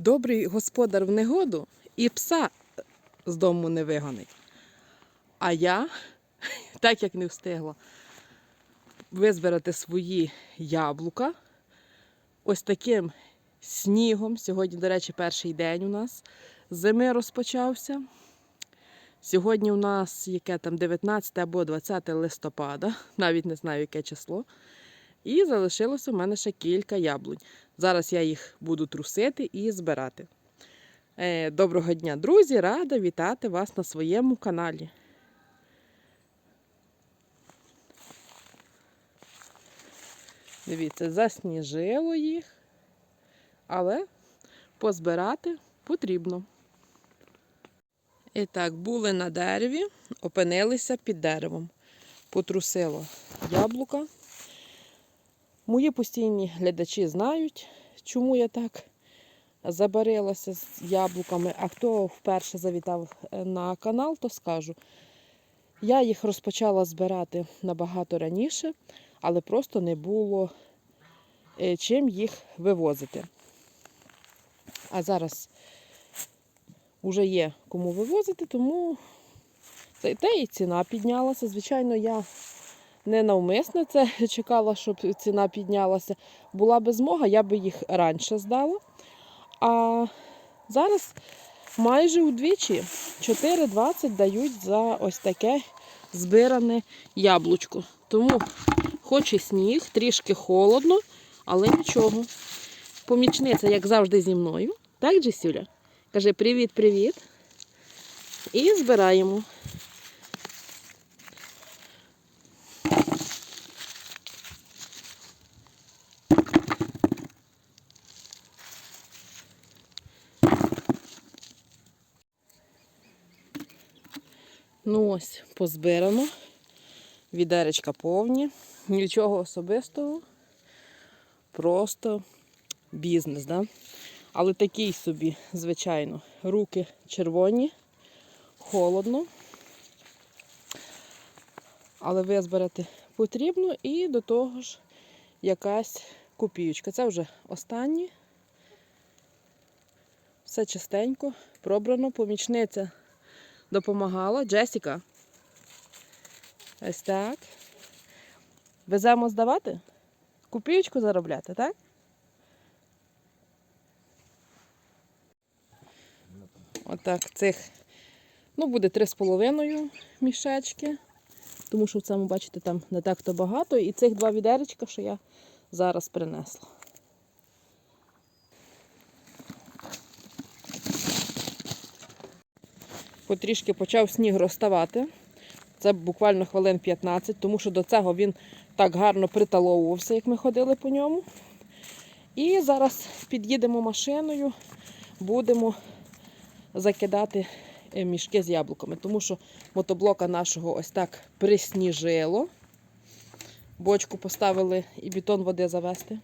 Добрий господар в негоду і пса з дому не вигонить. А я, так як не встигла визбирати свої яблука, ось таким снігом. Сьогодні, до речі, перший день у нас зими розпочався. Сьогодні у нас яке там 19 або 20 листопада, навіть не знаю, яке число. І залишилося у мене ще кілька яблунь. Зараз я їх буду трусити і збирати. Е, Доброго дня, друзі! Рада вітати вас на своєму каналі. Дивіться, засніжило їх, але позбирати потрібно. І так, були на дереві, опинилися під деревом. Потрусило яблука. Мої постійні глядачі знають, чому я так забарилася з яблуками. А хто вперше завітав е, на канал, то скажу. Я їх розпочала збирати набагато раніше, але просто не було е, чим їх вивозити. А зараз вже є кому вивозити, тому це і ціна піднялася. Звичайно, я не навмисно це чекала, щоб ціна піднялася. Була би змога, я би їх раніше здала. А зараз майже удвічі 4,20 дають за ось таке збиране яблучко. Тому хоч і сніг, трішки холодно, але нічого. Помічниця, як завжди, зі мною. Так, Джесюля? Каже привіт-привіт. І збираємо. Ну ось, позбирано. Відеречка повні. Нічого особистого. Просто бізнес, да? Але такий собі, звичайно, руки червоні, холодно. Але визбирати потрібно і до того ж якась копійочка. Це вже останні. Все чистенько, пробрано. Помічниця допомагала. Джесіка. Ось так. Веземо здавати? Копійочку заробляти, так? Отак, цих, ну, буде 3,5 мішечки, тому що в цьому, бачите, там не так-то багато. І цих два відеречка, що я зараз принесла. Потрішки почав сніг розставати. Це буквально хвилин 15, тому що до цього він так гарно приталовувався, як ми ходили по ньому. І зараз під'їдемо машиною, будемо закидати е, мішки з яблуками, тому що мотоблока нашого ось так присніжило. Бочку поставили і бетон води завести.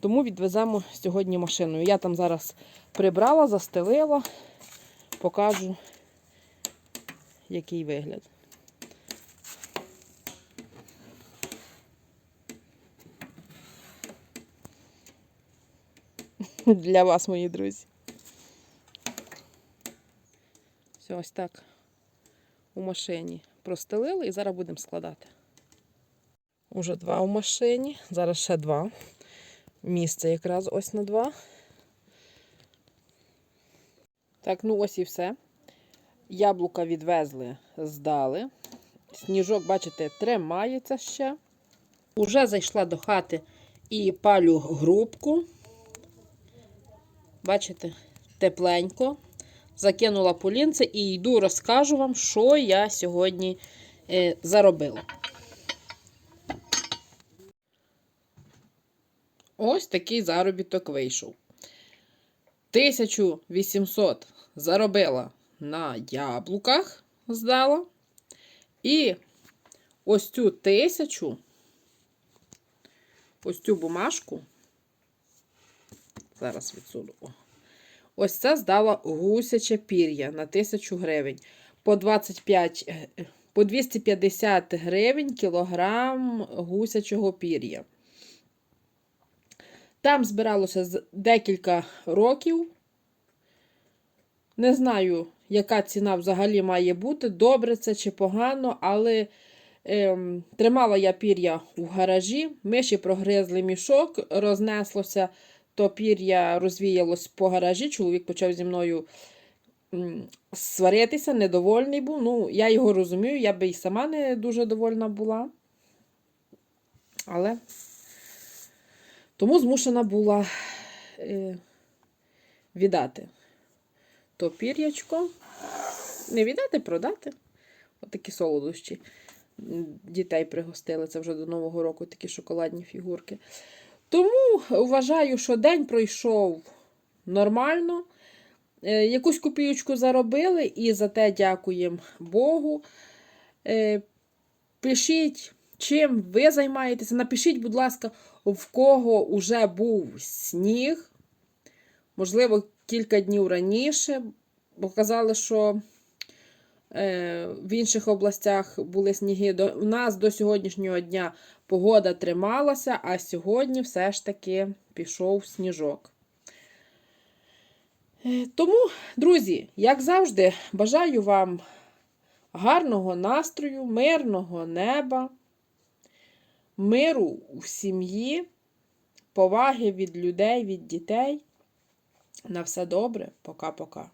Тому відвеземо сьогодні машиною. Я там зараз прибрала, застелила, покажу, який вигляд. Для вас, мої друзі. Все ось так у машині простелили і зараз будемо складати. Уже два у машині, зараз ще два. Місце якраз ось на два. Так, ну ось і все. Яблука відвезли, здали. Сніжок, бачите, тримається ще. Уже зайшла до хати і палю грубку. Бачите, тепленько закинула полінце і йду розкажу вам, що я сьогодні е, заробила. Ось такий заробіток вийшов. 1800 заробила на яблуках, здала. І ось цю тисячу, ось цю бумажку, зараз відсуну. О. Ось це здала гусяче пір'я на 1000 гривень. По 25, е, е, по 250 гривень кілограм гусячого пір'я. Там збиралося декілька років Не знаю, яка ціна взагалі має бути, добре це чи погано, але ем, тримала я пір'я у гаражі, миші прогризли мішок, рознеслося, то пір'я розвіялось по гаражі. Чоловік почав зі мною сваритися, недовольний був. Ну, я його розумію, я би і сама не дуже довольна була. Але тому змушена була е, віддати то пір'ячко. Не віддати, продати. Отакі солодощі. Дітей пригостили. Це вже до Нового року такі шоколадні фігурки. Тому вважаю, що день пройшов нормально. Е, Якусь копійочку заробили і за те дякуємо Богу. Е, Пишіть, чим ви займаєтеся. Напишіть, будь ласка, в кого вже був сніг. Можливо, кілька днів раніше, бо казали, що е, в інших областях були сніги. У нас до сьогоднішнього дня погода трималася, а сьогодні все ж таки пішов сніжок. Е, Тому, друзі, як завжди, бажаю вам гарного настрою, мирного неба, миру в сім'ї, поваги від людей, від дітей. На все добре. Пока-пока.